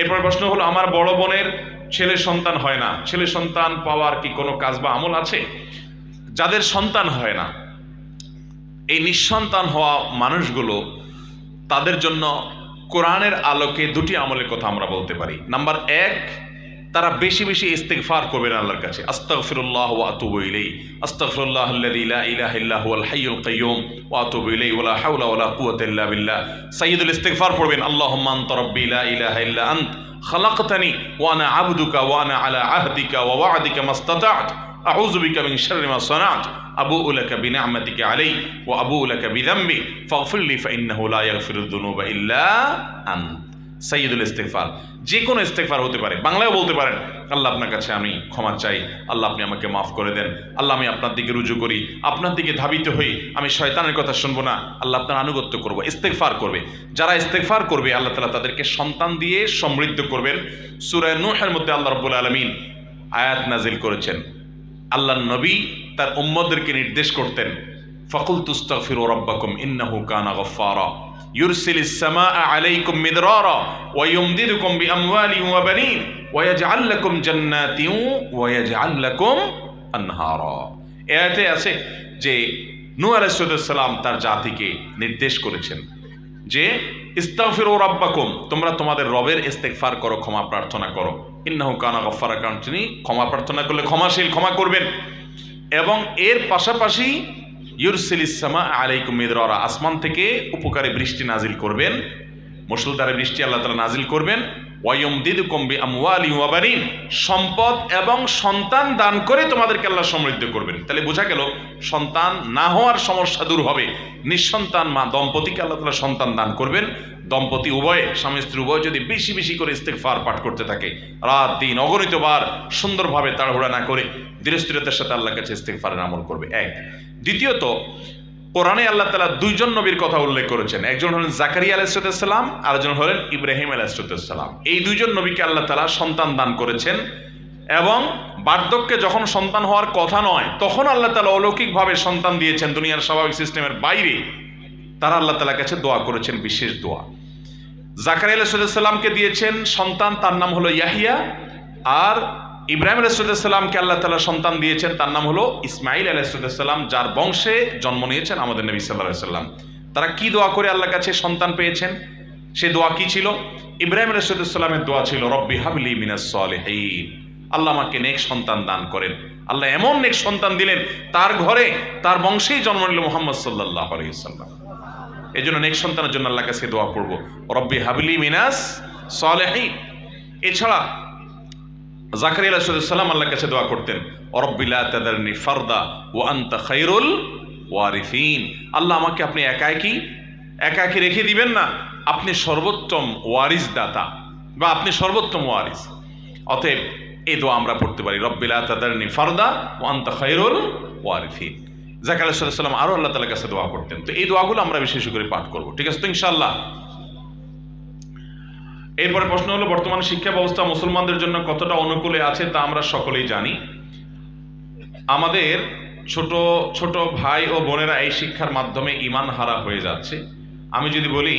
এরপর প্রশ্ন হলো, আমার বড় বোনের ছেলে সন্তান হয় না। ছেলে সন্তান পাওয়ার কি কোনো কাজ বা আমল আছে? যাদের সন্তান হয় না, এই নিঃসন্তান হওয়া মানুষগুলো, তাদের জন্য কোরআনের আলোকে দুটি আমলের কথা আমরা বলতে পারি। নাম্বার এক তারা বেশি বেশি ইস্তেগফার করবেন আল্লাহর কাছে। আস্তাগফিরুল্লাহ ওয়া আতুবু ইলাইহি। আস্তাগফিরুল্লাহ আল্লাযী লা ইলাহা ইল্লা হুয়াল হাইয়ুল কাইয়্যুম ওয়া আতুবু ইলাইহি ওয়া লা হাওলা ওয়া লা কুওয়াতা ইল্লা বিল্লাহ। সাইয়্যিদুল ইস্তিগফার পড়বেন, আল্লাহুম্মা আনতা রাব্বি লা ইলাহা ইল্লা আন্ত, খালাকতানি ওয়া আনা আবদুকা ওয়া আনা আলা আহদিকা ওয়া ওয়া'দিকা মাস্তাতা'ত। আউযু বিকা মিন শাররি মা সানা'ত। আবুউ লাকা বিনি'মাতিকা আলাই ওয়া আবুউ লাকা বিযামবি ফাগফির লি ফাইন্নাহু লা ইয়াগফিরুদ দুনুবা ইল্লা আন্ত সাইয়্যিদুল ইস্তেগফার। যে কোনো ইস্তেগফার হতে পারে। বাংলায় বলতে পারেন, আল্লাহ আপনার কাছে আমি ক্ষমা চাই। আল্লাহ আপনি আমাকে মাফ করে দেন। আল্লাহ আমি আপনার দিকে রুজু করি। আপনার দিকে ধাবিত হই। আমি শয়তানের কথা শুনব না। আল্লাহ আপনার আনুগত্য করব, ইস্তেগফার করবে। যারা ইস্তেগফার করবে, আল্লাহ তালা তাদেরকে সন্তান দিয়ে সমৃদ্ধ করবেন। সুরায় নূহের মধ্যে আল্লাহ রব্বুল আলমিন আয়াত নাজিল করেছেন আল্লাহ নবী তার উম্মদেরকে নির্দেশ করতেন ফকুল তুস্তাগফিরু রাব্বাকুম ইন্নাহু কানা গফফারা। يرسل السماء عليكم مدرارا ويمددكم بأموال وبنين ويجعل لكم جنات ويجعل لكم أنهارا এতে আছে যে নূহ আলাইহিস সালাম তার জাতিকে নির্দেশ করেছেন যে ইস্তাগফিরু রাব্বাকুম তোমরা তোমাদের রবের ইস্তেগফার করো ক্ষমা প্রার্থনা করো ইন্নাহু কানা গফফারা কারণ তিনি ক্ষমা প্রার্থনা করলে ক্ষমাশীল ক্ষমা করবেন এবং এর পাশাপাশি ইউরসিল আলাইকুম মিদরা আসমান থেকে উপকারে বৃষ্টি নাজিল করবেন মুসলধারে বৃষ্টি আল্লাহ তালা নাজিল করবেন ওয়াইম দিদু কম্বি ওয়াবারিন সম্পদ এবং সন্তান দান করে তোমাদেরকে আল্লাহ সমৃদ্ধ করবেন। তাহলে বোঝা গেল, সন্তান না হওয়ার সমস্যা দূর হবে। নিঃসন্তান মা দম্পতিকে আল্লাহ তালা সন্তান দান করবেন। দম্পতি উভয়ে, স্বামী স্ত্রী উভয় যদি বেশি বেশি করে ইস্তেকফার পাঠ করতে থাকে, রাত, দিন অগণিতবার সুন্দরভাবে তাড়াহুড়া না করে দৃঢ়স্থিরতার সাথে আল্লাহ কাছে ইস্তেকফারের আমল করবে। এক দ্বিতীয়ত, কোরআনে আল্লাহ তালা দুইজন নবীর কথা উল্লেখ করেছেন। একজন হলেন জাকারিয়া আর একজন হলেন ইব্রাহিম আলাইসালাম এই দুইজন নবীকে আল্লাহ তালা সন্তান দান করেছেন এবং বার্ধক্যে যখন সন্তান হওয়ার কথা নয়, তখন আল্লাহ তালা অলৌকিকভাবে সন্তান দিয়েছেন দুনিয়ার স্বাভাবিক সিস্টেমের বাইরে। তারা আল্লাহ তালার কাছে দোয়া করেছেন, বিশেষ দোয়া। জাকারিয়া আলাইসাল্লামকে দিয়েছেন সন্তান, তার নাম হলো ইয়াহিয়া, আর ইব্রাহিম আলাইসাল্লামকে আল্লাহ তালা সন্তান দিয়েছেন, তার নাম হলো ইসমাইল আলাইসাল্লাম যার বংশে জন্ম নিয়েছেন আমাদের নবী সাল্লাহ সাল্লাম। তারা কি দোয়া করে আল্লাহর কাছে সন্তান পেয়েছেন? সে দোয়া কি ছিল? ইব্রাহিম আলাইসাল্লামের দোয়া ছিল, রব্বি হাবলি মিনাস সালেহিন। আল্লাহ আমাকে নেক সন্তান দান করেন। আল্লাহ এমন নেক সন্তান দিলেন, তার ঘরে তার বংশেই জন্ম নিল মোহাম্মদ সাল্লাহ আলাইসাল্লাম এই জন্য নেক সন্তানের জন্য আল্লাহ কাছে দোয়া পড়ব, রব্বি হাবলি মিনাস সালেহিন। এছাড়া জাকারিয়া আলাইসাল্লাম আল্লাহর কাছে দোয়া করতেন অরব্বিল্লা তাদারনি ফারদা ও আন্তা খাইরুল ওয়ারিফিন আল্লাহ আমাকে আপনি একা একই একা একই রেখে দিবেন না? আপনি সর্বোত্তম ওয়ারিস দাতা বা আপনি সর্বোত্তম ওয়ারিস। অতএব এই দোয়া আমরা পড়তে পারি রব্বিল্লা তাদারনি ফারদা ও আন্তা খাইরুল ওয়ারিফিন জাকার আলাইসাল্লাম আরও আল্লাহ তালার কাছে দোয়া করতেন। তো এই দোয়াগুলো আমরা বিশেষ করে পাঠ করব, ঠিক আছে? তো ইনশাল্লাহ এরপরে প্রশ্ন হলো, বর্তমান শিক্ষা ব্যবস্থা মুসলমানদের জন্য কতটা অনুকূলে আছে তা আমরা সকলেই জানি। আমাদের ছোট ছোট ভাই ও বোনেরা এই শিক্ষার মাধ্যমে ইমান হারা হয়ে যাচ্ছে। আমি যদি বলি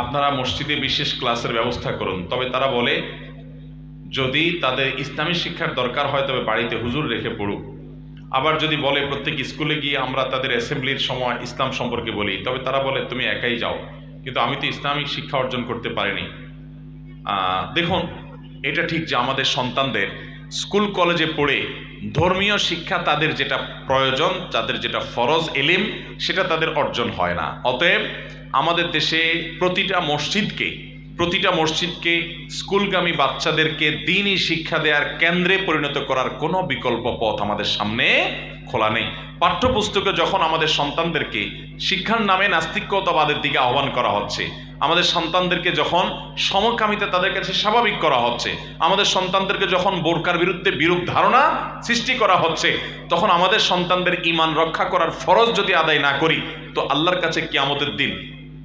আপনারা মসজিদে বিশেষ ক্লাসের ব্যবস্থা করুন, তবে তারা বলে, যদি তাদের ইসলামী শিক্ষার দরকার হয়, তবে বাড়িতে হুজুর রেখে পড়ুক। আবার যদি বলে, প্রত্যেক স্কুলে গিয়ে আমরা তাদের অ্যাসেম্বলির সময় ইসলাম সম্পর্কে বলি, তবে তারা বলে, তুমি একাই যাও। কিন্তু আমি তো ইসলামিক শিক্ষা অর্জন করতে পারিনি। দেখুন, এটা ঠিক যে আমাদের সন্তানদের স্কুল কলেজে পড়ে ধর্মীয় শিক্ষা তাদের যেটা প্রয়োজন, তাদের যেটা ফরজ এলিম, সেটা তাদের অর্জন হয় না। অতএব আমাদের দেশে প্রতিটা মসজিদকে প্রতিটা মসজিদকে স্কুলগামী বাচ্চাদেরকে দিনই শিক্ষা দেওয়ার কেন্দ্রে পরিণত করার কোনো বিকল্প পথ আমাদের সামনে খোলা নেই। পাঠ্যপুস্তকে যখন আমাদের সন্তানদেরকে শিক্ষার নামে নাস্তিক্যতাবাদের দিকে আহ্বান করা হচ্ছে, আমাদের সন্তানদেরকে যখন সমকামিতা তাদের কাছে স্বাভাবিক করা হচ্ছে, আমাদের সন্তানদেরকে যখন বোরকার বিরুদ্ধে বিরূপ ধারণা সৃষ্টি করা হচ্ছে, তখন আমাদের সন্তানদের ইমান রক্ষা করার ফরজ যদি আদায় না করি, তো আল্লাহর কাছে কিয়ামতের দিন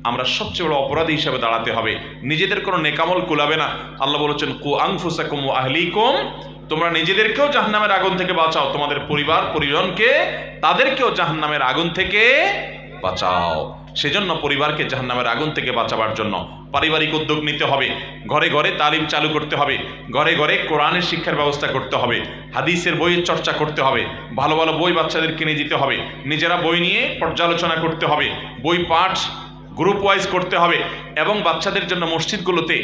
আমরা সবচেয়ে বড় অপরাধী হিসাবে দাঁড়াতে হবে। নিজেদের কোনো নেকামল কুলাবে না। আল্লাহ বলেছেন কু আংফুসাকুম আহলিকুম তোমরা নিজেদেরকেও জাহান্নামের আগুন থেকে বাঁচাও। তোমাদের পরিবার, পরিজনকে তাদেরকেও জাহান্নামের আগুন থেকে বাঁচাও। সেজন্য পরিবারকে জাহান্নামের আগুন থেকে বাঁচাবার জন্য পারিবারিক উদ্যোগ নিতে হবে। ঘরে ঘরে তালিম চালু করতে হবে। ঘরে ঘরে কোরআনের শিক্ষার ব্যবস্থা করতে হবে। হাদিসের বইয়ের চর্চা করতে হবে। ভালো ভালো বই বাচ্চাদের কিনে দিতে হবে। নিজেরা বই নিয়ে পর্যালোচনা করতে হবে। বই পাঠ গ্রুপ ওয়াইজ করতে হবে এবং বাচ্চাদের জন্য মসজিদগুলোতে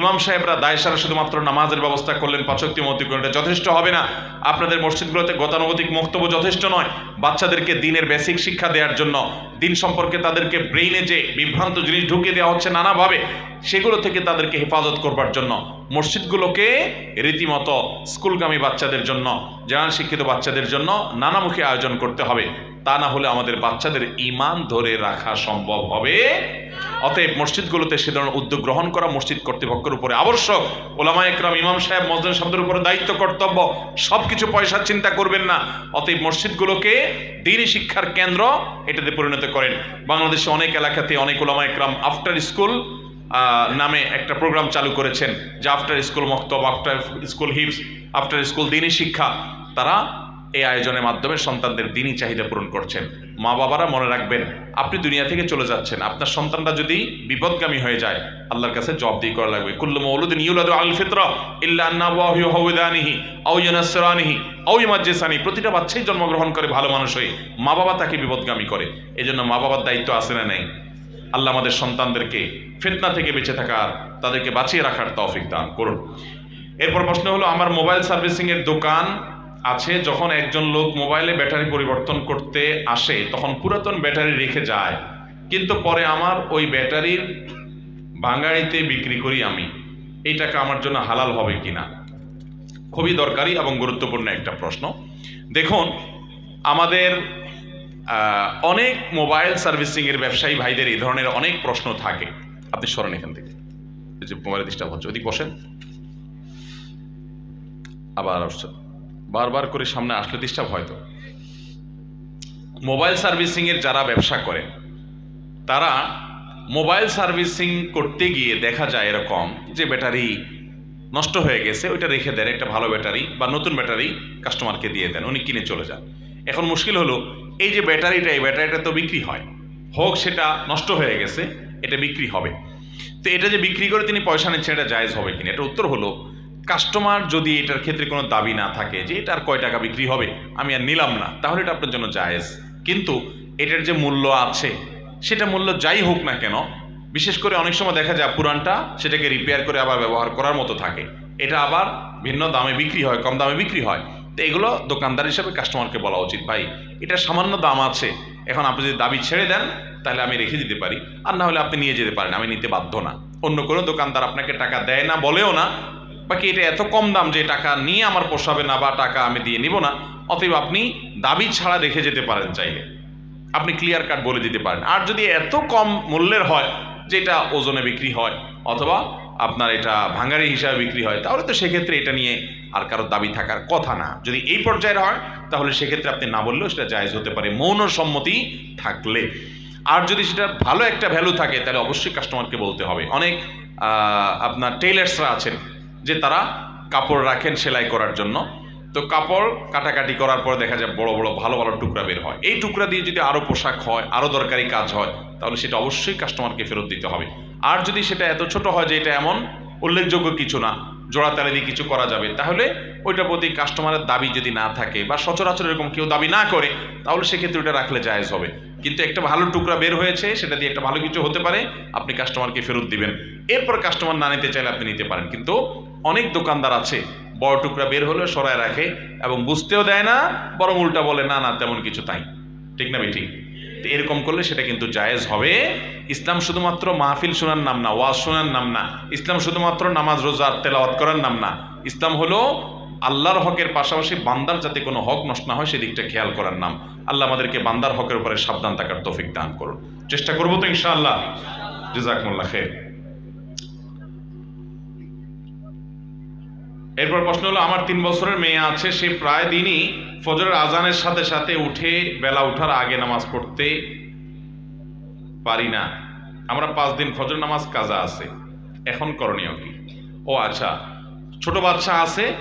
ইমাম সাহেবরা দায়সারা শুধুমাত্র নামাজের ব্যবস্থা করলেন পাচকটি মতি করলেন এটা যথেষ্ট হবে না। আপনাদের মসজিদগুলোতে গতানুগতিক বক্তব্য যথেষ্ট নয়। বাচ্চাদেরকে দিনের বেসিক শিক্ষা দেওয়ার জন্য, দিন সম্পর্কে তাদেরকে ব্রেইনে যে বিভ্রান্ত জিনিস ঢুকিয়ে দেওয়া হচ্ছে নানাভাবে, সেগুলো থেকে তাদেরকে হেফাজত করবার জন্য, মসজিদগুলোকে রীতিমতো স্কুলগামী বাচ্চাদের জন্য, জেনারেল শিক্ষিত বাচ্চাদের জন্য নানামুখী আয়োজন করতে হবে। তা না হলে আমাদের বাচ্চাদের ইমান ধরে রাখা সম্ভব হবে। অতএব মসজিদগুলোতে সে ধরনের উদ্যোগ গ্রহণ করা মসজিদ কর্তৃপক্ষের উপরে আবশ্যক। ওলামা একরাম, ইমাম সাহেব মসজিদ শব্দের উপরে দায়িত্ব, কর্তব্য সব কিছু পয়সার চিন্তা করবেন না। অতএব মসজিদগুলোকে দিনই শিক্ষার কেন্দ্র এটাতে পরিণত করেন। বাংলাদেশে অনেক এলাকাতে অনেক ওলামা একরাম আফটার স্কুল নামে একটা প্রোগ্রাম চালু করেছেন। যে আফটার স্কুল মক্তব, আফটার স্কুল হিপস আফটার স্কুল দিনই শিক্ষা। তারা এই আয়োজনের মাধ্যমে সন্তানদের দিনই চাহিদা পূরণ করছেন। মা বাবারা মনে রাখবেন, আপনি দুনিয়া থেকে চলে যাচ্ছেন। আপনার সন্তানরা যদি বিপদগামী হয়ে যায়, আল্লাহর কাছে জব দিয়ে করা লাগবে। কুল্লু মৌলুদিন ইউলাদু আল ফিতরা ইল্লা আও ইমাজ্জিসানি। প্রতিটা বাচ্চাই জন্মগ্রহণ করে ভালো মানুষ হয়ে মা বাবা তাকে বিপদগামী করে। এজন্য মা বাবার দায়িত্ব আছে না নেই? আল্লাহ আমাদের সন্তানদেরকে ফিতনা থেকে বেঁচে থাকার, তাদেরকে বাঁচিয়ে রাখার তৌফিক দান করুন। এরপর প্রশ্ন হলো, আমার মোবাইল সার্ভিসিংয়ের দোকান আছে, যখন একজন লোক মোবাইলে ব্যাটারি পরিবর্তন করতে আসে, তখন পুরাতন ব্যাটারি রেখে যায়। কিন্তু পরে আমার ওই ব্যাটারির ভাঙাড়িতে বিক্রি করি আমি। এই টাকা আমার জন্য হালাল হবে কিনা? খুবই দরকারি এবং গুরুত্বপূর্ণ একটা প্রশ্ন। দেখুন, আমাদের অনেক মোবাইল সার্ভিসিংয়ের ব্যবসায়ী ভাইদের এই ধরনের অনেক প্রশ্ন থাকে। আপনি সরেন এখান থেকে। যে মোবাইল ডিস্টার্ব হচ্ছে ওদিক বসেন। আবার আসছে। বারবার করে সামনে আসলে ডিস্টার্ব হয়তো মোবাইল সার্ভিসিং এর যারা ব্যবসা করেন তারা মোবাইল সার্ভিসিং করতে গিয়ে দেখা যায় এরকম যে ব্যাটারি নষ্ট হয়ে গেছে, ওইটা রেখে দেন, একটা ভালো ব্যাটারি বা নতুন ব্যাটারি কাস্টমারকে দিয়ে দেন, উনি কিনে চলে যান। এখন মুশকিল হলো, এই যে ব্যাটারিটা, এই ব্যাটারিটা তো বিক্রি হয়। হোক, সেটা নষ্ট হয়ে গেছে, এটা বিক্রি হবে। তো এটা যে বিক্রি করে তিনি পয়সা নিচ্ছেন, এটা জায়েজ হবে কিনা? এটা উত্তর হলো কাস্টমার যদি এটার ক্ষেত্রে কোনো দাবি না থাকে যে এটার কয় টাকা বিক্রি হবে, আমি আর নিলাম না, তাহলে এটা আপনার জন্য জায়েজ। কিন্তু এটার যে মূল্য আছে, সেটা মূল্য যাই হোক না কেন, বিশেষ করে অনেক সময় দেখা যায় পুরানটা সেটাকে রিপেয়ার করে আবার ব্যবহার করার মতো থাকে। এটা আবার ভিন্ন দামে বিক্রি হয়, কম দামে বিক্রি হয়। তো এগুলো দোকানদার হিসাবে কাস্টমারকে বলা উচিত, ভাই, এটা সামান্য দাম আছে, এখন আপনি যদি দাবি ছেড়ে দেন, তাহলে আমি রেখে দিতে পারি। আর না হলে আপনি নিয়ে যেতে পারেন, আমি নিতে বাধ্য না। অন্য কোনো দোকানদার আপনাকে টাকা দেয় না, বলেও না বাকি এটা এত কম দাম যে টাকা নিয়ে আমার পোষাবে না বা টাকা আমি দিয়ে নিব না, অতএব আপনি দাবি ছাড়া রেখে যেতে পারেন চাইলে। আপনি ক্লিয়ার কাট বলে দিতে পারেন। আর যদি এত কম মূল্যের হয়, যেটা ওজনে বিক্রি হয়, অথবা আপনার এটা ভাঙারি হিসাবে বিক্রি হয়, তাহলে তো সেক্ষেত্রে এটা নিয়ে আর কারও দাবি থাকার কথা না। যদি এই পর্যায়ের হয়, তাহলে সেক্ষেত্রে আপনি না বললেও সেটা জায়েজ হতে পারে মৌন সম্মতি থাকলে। আর যদি সেটা ভালো একটা ভ্যালু থাকে, তাহলে অবশ্যই কাস্টমারকে বলতে হবে। অনেক আপনার টেইলার্সরা আছেন যে তারা কাপড় রাখেন সেলাই করার জন্য। তো কাপড় কাটাকাটি করার পর দেখা যায় বড় বড় ভালো ভালো টুকরা বের হয়। এই টুকরা দিয়ে যদি আরও পোশাক হয় আরও দরকারি কাজ হয়, তাহলে সেটা অবশ্যই কাস্টমারকে ফেরত দিতে হবে। আর যদি সেটা এত ছোট হয় যে এটা এমন উল্লেখযোগ্য কিছু না জোড়া তালে দিয়ে কিছু করা যাবে। তাহলে ওইটার প্রতি কাস্টমারের দাবি যদি না থাকে বা সচরাচর এরকম কেউ দাবি না করে, তাহলে সেক্ষেত্রে ওটা রাখলে জায়েজ হবে। কিন্তু একটা ভালো টুকরা বের হয়েছে, সেটা দিয়ে একটা ভালো কিছু হতে পারে, আপনি কাস্টমারকে ফেরত দিবেন। এরপর কাস্টমার না নিতে চাইলে আপনি নিতে পারেন। কিন্তু অনেক দোকানদার আছে, বড় টুকরা বের হলে সরায় রাখে এবং বুঝতেও দেয় না, বরং উল্টা বলে, না না, তেমন কিছু তাই। ঠিক না ঠিক? তো এরকম করলে সেটা কিন্তু জায়েজ হবে। ইসলাম শুধুমাত্র মাহফিল শোনার নাম না, ওয়াজ শোনার নাম না। ইসলাম শুধুমাত্র নামাজ, রোজা, তেলাওয়াত করার নাম না। ইসলাম হলো আল্লাহর হকের পাশাপাশি বান্দার যাতে কোনো হক নষ্ট না হয় সেদিকটা খেয়াল করার নাম। আল্লাহ আমাদেরকে বান্দার হকের উপরে সাবধান থাকার তৌফিক দান করুন। চেষ্টা করব তো ইনশাআল্লাহ। জাজাকুমুল্লাহ খের এরপর প্রশ্ন হলো, আমার তিন বছরের মেয়ে আছে, সে প্রায় দিনই ফজরের আজানের সাথে সাথে উঠে বেলা উঠার আগে নামাজ পড়তে পারি না। আমরা পাঁচ দিন ফজর নামাজ কাজা আছে। এখন করণীয় কি? ও আচ্ছা ছোট বাচ্চা আছে,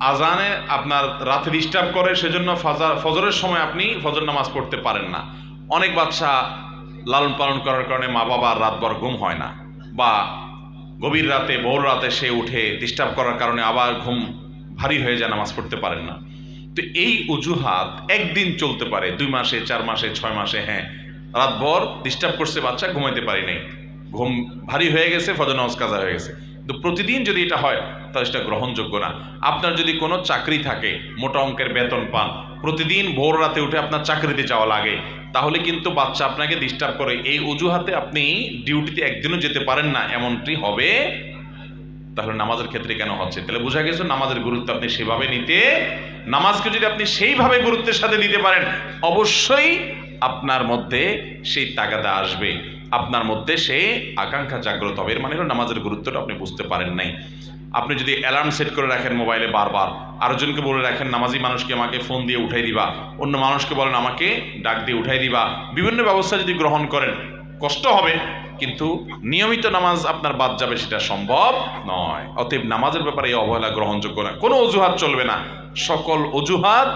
আজানে আপনার রাতে ডিস্টার্ব করে, সেজন্য ফাজা- ফজরের সময় আপনি ফজর নামাজ পড়তে পারেন না। অনেক বাচ্চা লালন পালন করার কারণে মা বাবার রাতভর ঘুম হয় না বা গভীর রাতে, ভোর রাতে সে উঠে ডিস্টার্ব করার কারণে আবার ঘুম ভারী হয়ে যায়, নামাজ পড়তে পারেন না। তো এই অজুহাত একদিন চলতে পারে, দুই মাসে, চার মাসে, ছয় মাসে হ্যাঁ। রাতভর ডিস্টার্ব করছে বাচ্চা, ঘুমাইতে পারি নাই। ঘুম ভারী হয়ে গেছে, ফজর কাজা হয়ে গেছে। কিন্তু প্রতিদিন যদি এটা হয়, তাহলে সেটা গ্রহণযোগ্য না। আপনার যদি কোনো চাকরি থাকে, মোটা অঙ্কের বেতন পান প্রতিদিন ভোর রাতে উঠে আপনার চাকরিতে যাওয়া লাগে। তাহলে কিন্তু বাচ্চা আপনাকে ডিস্টার্ব করে। এই অজুহাতে আপনি ডিউটিতে একদিনও যেতে পারেন না, এমনটি হবে। তাহলে নামাজের ক্ষেত্রে কেন হচ্ছে? তাহলে বোঝা গেছে নামাজের গুরুত্ব আপনি সেভাবে নিতে, নামাজকে যদি আপনি সেইভাবে গুরুত্বের সাথে নিতে পারেন, অবশ্যই আপনার মধ্যে সেই তাগাদা আসবে। আপনার মধ্যে সে আকাঙ্ক্ষা জাগ্রত হবে। এর মানে হলো নামাজের গুরুত্বটা আপনি বুঝতে পারেন নাই। আপনি যদি অ্যালার্ম সেট করে রাখেন মোবাইলে বারবার, আরেকজনকে বলে রাখেন, নামাজি মানুষকে আমাকে ফোন দিয়ে উঠাই দিবা, অন্য মানুষকে বলেন আমাকে ডাক দিয়ে উঠাই দিবা, বিভিন্ন ব্যবস্থা যদি গ্রহণ করেন, কষ্ট হবে, কিন্তু নিয়মিত নামাজ আপনার বাদ যাবে সেটা সম্ভব নয়। অতএব নামাজের ব্যাপারে এই অবহেলা গ্রহণযোগ্য না। কোনো অজুহাত চলবে না। সকল অজুহাত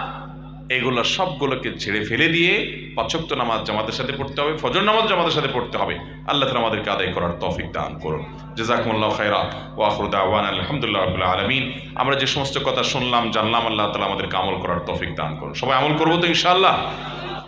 এগুলো সবগুলোকে ছেড়ে ফেলে দিয়ে পাচক্ত নামাজ জামাতের সাথে পড়তে হবে, ফজর নামাজ জামাতের সাথে পড়তে হবে। আল্লাহ তালা আমাদেরকে আদায় করার তফিক দান করুন। জেজাকুমুল্লাহ খাইরা ওয়াফরুদা ওয়ান আলহামদুলিল্লাহ আবুল্লাহ আলমিন। আমরা যে সমস্ত কথা শুনলাম, জানলাম, আল্লাহ তালা আমাদেরকে আমল করার তফিক দান করুন। সবাই আমল করব তো ইনশাআল্লাহ?